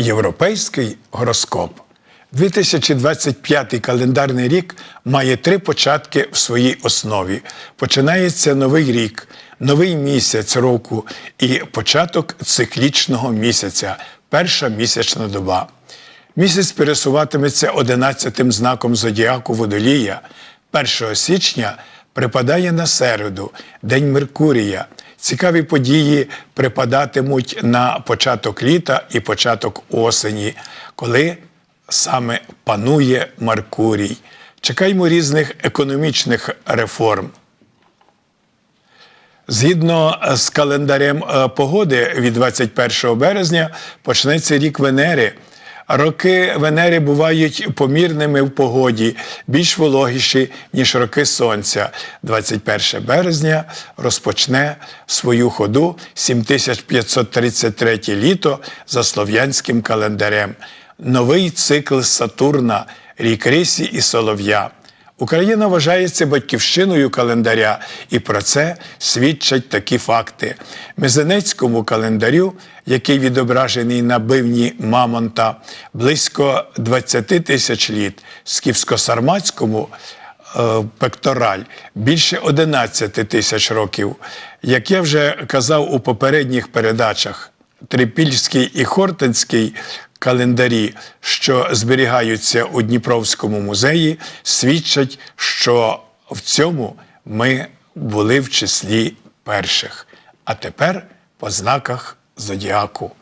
Європейський гороскоп. 2025 календарний рік має три початки в своїй основі. Починається новий рік, новий місяць року і початок циклічного місяця, перша місячна доба. Місяць пересуватиметься 11 знаком зодіаку Водолія. 1 січня припадає на середу, День Меркурія. Цікаві події припадатимуть на початок літа і початок осені, коли саме панує Меркурій. Чекаємо різних економічних реформ. Згідно з календарем е, погоди від 21 березня почнеться рік Венери. Роки Венери бувають помірними в погоді, більш вологіші, ніж роки Сонця. 21 березня розпочне свою ходу 7533 літо за слов'янським календарем. Новий цикл Сатурна, рік Рисі і Солов'я. Україна вважається батьківщиною календаря, і про це свідчать такі факти. Мезенецькому календарю, який відображений на бивні Мамонта, близько 20 тисяч літ, скіфсько-сарматському е, пектораль більше 11 тисяч років. Як я вже казав у попередніх передачах, Трипільський і Хортинський календарі, що зберігаються у Дніпровському музеї, свідчать, що в цьому ми були в числі перших. А тепер по знаках зодіаку.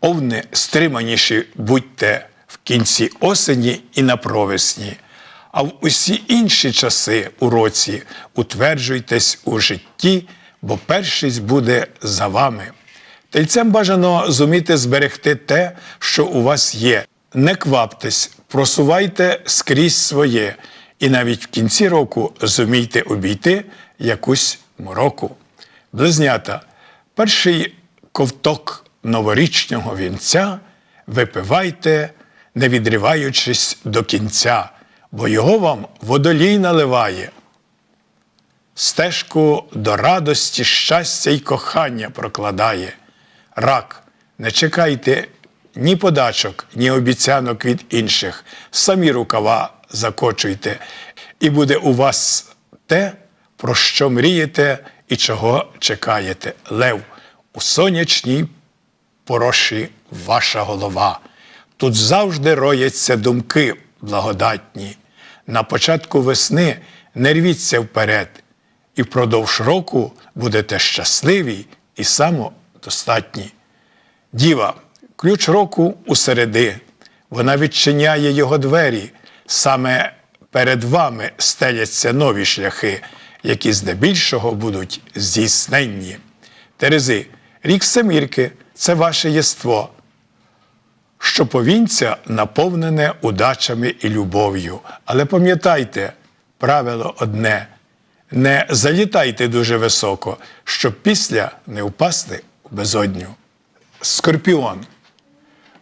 Овни стриманіші будьте в кінці осені і на провесні, а в усі інші часи у році утверджуйтесь у житті, бо першість буде за вами. Тельцем бажано зуміти зберегти те, що у вас є. Не кваптесь, просувайте скрізь своє, і навіть в кінці року зумійте обійти якусь мороку. Близнята, перший ковток новорічного вінця випивайте, не відриваючись до кінця, бо його вам водолій наливає. Стежку до радості, щастя й кохання прокладає. Рак, не чекайте ні подачок, ні обіцянок від інших. Самі рукава закочуйте, і буде у вас те, про що мрієте і чого чекаєте. Лев, у сонячній пороші ваша голова. Тут завжди рояться думки благодатні. На початку весни не рвіться вперед, і впродовж року будете щасливі і самодостатні. Діва, ключ року усереди, вона відчиняє його двері. Саме перед вами стеляться нові шляхи, які здебільшого будуть здійсненні. Терези, рік семірки це ваше єство, що повінця наповнене удачами і любов'ю. Але пам'ятайте, правило одне: не залітайте дуже високо, щоб після не впасти безодню. Скорпіон.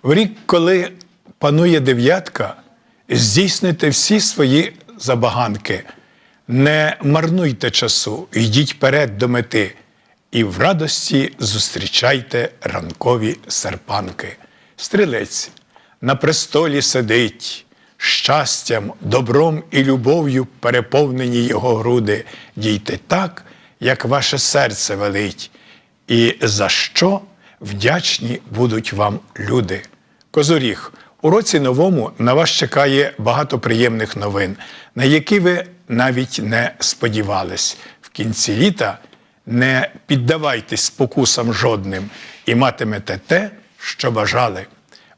В рік, коли панує дев'ятка, здійснюйте всі свої забаганки. Не марнуйте часу, йдіть вперед до мети, і в радості зустрічайте ранкові серпанки. Стрілець на престолі сидить, щастям, добром і любов'ю переповнені його груди. Дійте так, як ваше серце велить, і за що вдячні будуть вам люди. Козоріг, у році новому на вас чекає багато приємних новин, на які ви навіть не сподівались. В кінці літа не піддавайтесь спокусам жодним і матимете те, що бажали.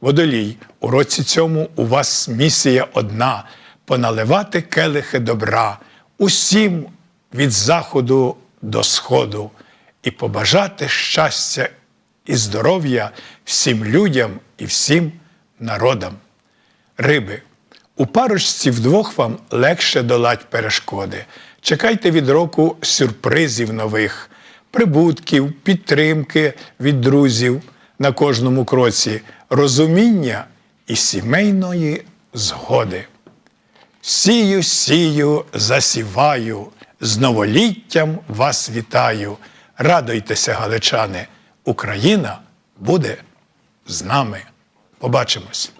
Водолій, у році цьому у вас місія одна поналивати келихи добра усім від заходу до сходу і побажати щастя і здоров'я всім людям і всім народам. Риби, у парочці вдвох вам легше долать перешкоди. Чекайте від року сюрпризів нових, прибутків, підтримки від друзів на кожному кроці, розуміння і сімейної згоди. Сію, сію, засіваю, з новоліттям вас вітаю. Радуйтеся, галичани, Україна буде з нами. Побачимось.